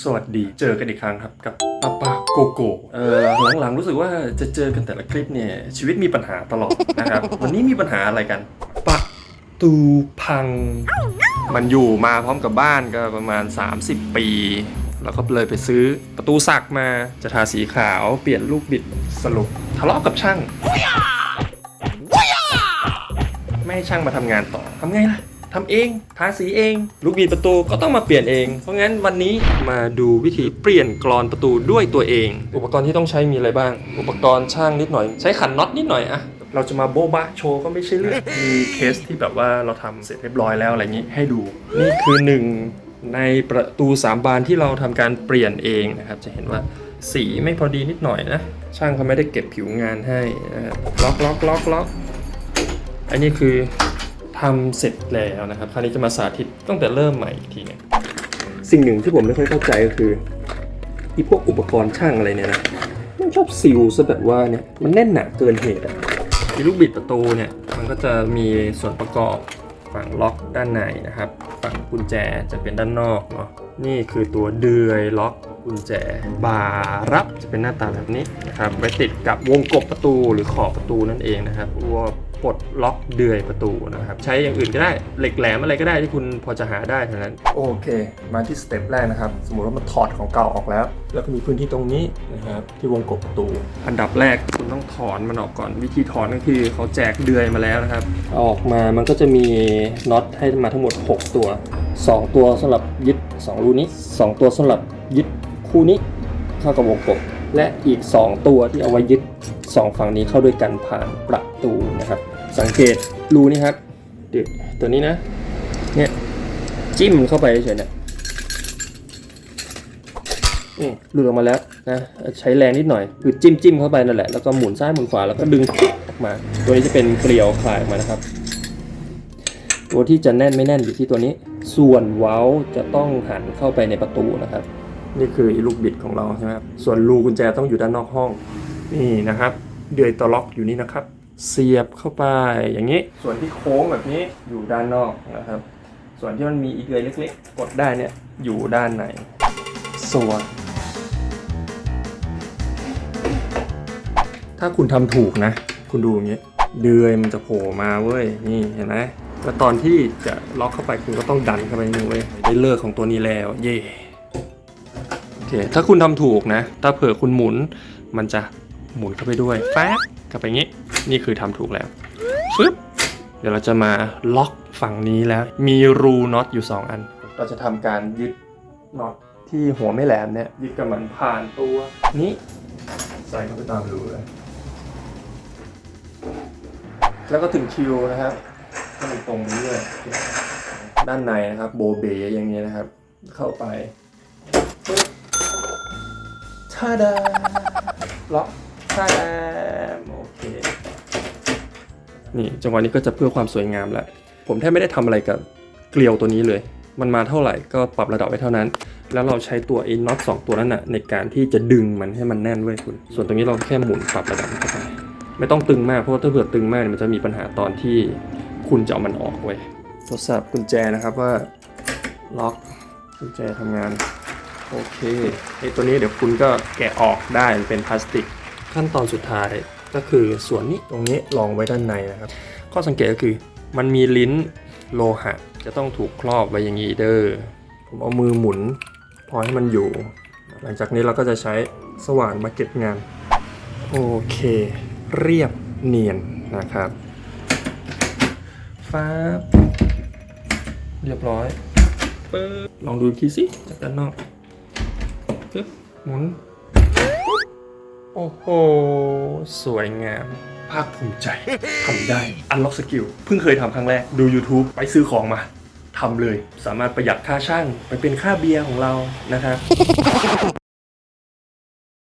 สวัสดีเจอกันอีกครั้งครับกับป้าป้าโกโก้เออหลังๆรู้สึกว่าจะเจอกันแต่ละคลิปเนี่ย ชีวิตมีปัญหาตลอดนะครับ วันนี้มีปัญหาอะไรกันประตูพัง มันอยู่มาพร้อมกับบ้านก็ประมาณ 30 ปี แล้วก็เลยไปซื้อประตูสักมาจะทาสีขาวเปลี่ยนลูกบิดสรุปทะเลาะกับช่าง ไม่ให้ช่างมาทำงานต่อทำไงล่ะ ทำเองทาสีเอง ลูกบิดประตูก็ต้องมาเปลี่ยนเอง เพราะงั้นวันนี้มาดูวิธีเปลี่ยนกรอนประตูด้วยตัวเอง อุปกรณ์ที่ต้องใช้มีอะไรบ้าง อุปกรณ์ช่างนิดหน่อย ใช้ขันน็อตนิดหน่อยอะเราจะมาโบ๊ะบะโชว์ก็ไม่ใช่เรื่องมีเคสที่แบบว่าเราทำเสร็จเรียบร้อยแล้วอะไรงนี้ให้ดู นี่คือหนึ่งในประตูสามบานที่เราทำการเปลี่ยนเองนะครับ จะเห็นว่าสีไม่พอดีนิดหน่อยนะ ช่างเขาไม่ได้เก็บผิวงานให้นะครับล็อกล็อกล็อกล็อกอันนี้คือ ทำเสร็จแล้วนะครับ คราวนี้จะมาสาธิตตั้งแต่เริ่มใหม่อีกทีหนึงสิ่งหนึ่งที่ผมไม่ค่อยเข้าใจก็คืออีพวกอุปกรณ์ช่างอะไรเนี่ยนะมันชอบซิลซะแบบว่าเนี่ยมันแน่นหนาเกินเหตุอะอีลูกบิดประตูเนี่ยมันก็จะมีส่วนประกอบฝั่งล็อกด้านในนะครับ ฝั่งกุญแจจะเป็นด้านนอกเนาะนี่คือตัวเดือยล็อกกุญแจบารับจะเป็นหน้าตาแบบนี้นะครับไว้ติดกับวงกบประตูหรือขอบประตูนั่นเองนะครับตัว ปลดล็อกเดือยประตูนะครับ ใช้อย่างอื่นก็ได้เหล็กแหลมอะไรก็ได้ที่คุณพอจะหาได้เท่านั้น โอเค มาที่สเต็ปแรกนะครับ สมมติว่ามันถอดของเก่าออกแล้ว แล้วก็มีพื้นที่ตรงนี้นะครับที่วงกบประตู อันดับแรกคุณต้องถอนมันออกก่อน วิธีถอนก็คือเขาแจกเดือยมาแล้วนะครับเอาออกมามันก็จะมีน็อตให้มาทั้งหมด 6 ตัว 2 ตัวสำหรับยึด2รูนี้ 2 ตัวสำหรับยึดคู่นี้เข้ากับวงกบและอีก 2 ตัวที่เอาไว้ยึด 2 ฝั่งนี้เข้าด้วยกันผ่านประตูนะครับ สังเกตรูนี้ครับตัวนี้นะ เนี่ย จิ้มมันเข้าไปเฉยเนี่ยอืมหลุดออกมาแล้วนะใช้แรงนิดหน่อยคือจิ้มจิ้มเข้าไปนั่นแหละแล้วก็หมุนซ้ายหมุนขวาแล้วก็ดึงออกมา ตัวนี้จะเป็นเกลียวคลายออกมานะครับ ตัวที่จะแน่นไม่แน่นอยู่ที่ตัวนี้ ส่วนเว้าจะต้องหันเข้าไปในประตูนะครับ นี่คืออีลูกบิดของเราใช่ไหมครับส่วนรูกุญแจต้องอยู่ด้านนอกห้องนี่นะครับ เดือยตัวล็อกอยู่นี่นะครับ เสียบเข้าไปอย่างนี้ ส่วนที่โค้งแบบนี้อยู่ด้านนอกนะครับ ส่วนที่มันมีอีเดือยเล็กๆ กดได้เนี่ยอยู่ด้านในส่วนถ้าคุณทำถูกนะ คุณดูอย่างนี้เดือยมันจะโผล่มาเว้ยนี่เห็นไหมแล้วตอนที่จะล็อกเข้าไปคุณก็ต้องดันเข้าไปนิดนึงเว้ยได้เลิกของตัวนี้แล้วเย่โอเคถ้าคุณทำถูกนะ ถ้าเผื่อคุณหมุนมันจะ หมุนเข้าไปด้วยแฟบเข้าไปงี้ นี่คือทำถูกแล้วฟึบเดี๋ยวเราจะมาล็อกฝั่งนี้แล้ว มีรูน็อตอยู่ 2 อัน เราจะทำการยึดน็อตที่หัวไม่แหลมเนี่ยยึดกับมันผ่านตัวนี้ ใส่เข้าไปตามรูเลยแล้วก็ถึงคิวนะครับให้มันตรงไปเรื่อยด้านในนะครับ โบเบอย่างเงี้ยนะครับ เข้าไปชาดาล็อก ชาดาโอเคนี่จังหวะนี้ก็จะเพื่อความสวยงามแล้วผมแทบไม่ได้ทำอะไรกับเกลียวตัวนี้เลย มันมาเท่าไหร่ก็ปรับระดับไว้เท่านั้น แล้วเราใช้ตัวไอ้น็อตสองตัวนั้นน่ะในการที่จะดึงมันให้มันแน่นเว้ยคุณ ส่วนตรงนี้เราแค่หมุนปรับระดับเข้าไปไม่ต้องตึงมากเพราะว่าถ้าเผื่อตึงมากเนี่ยมันจะมีปัญหาตอนที่คุณจะเอามันออกเว้ยทดสอบกุญแจนะครับว่าล็อกกุญแจทำงานโอเคไอ้ตัวนี้เดี๋ยวคุณก็แกะออกได้มันเป็นพลาสติก ขั้นตอนสุดท้ายก็คือส่วนนี้ตรงนี้รองไว้ด้านในนะครับ ข้อสังเกตก็คือมันมีลิ้นโลหะ จะต้องถูกครอบไว้อย่างนี้เด้อผมเอามือหมุน พอให้มันอยู่ หลังจากนี้เราก็จะใช้สว่านมาเก็บงาน โอเค เรียบเนียนนะครับฟ้าเรียบร้อยลองดูทีสิจากด้านนอกปึ๊บหมุน โอ้โห สวยงาม ภาคภูมิใจทำได้ Unlock Skill เพิ่งเคยทำครั้งแรก ดู YouTube ไปซื้อของมาทำเลย สามารถประหยัดค่าช่างไปเป็นค่าเบียร์ของเรานะครับ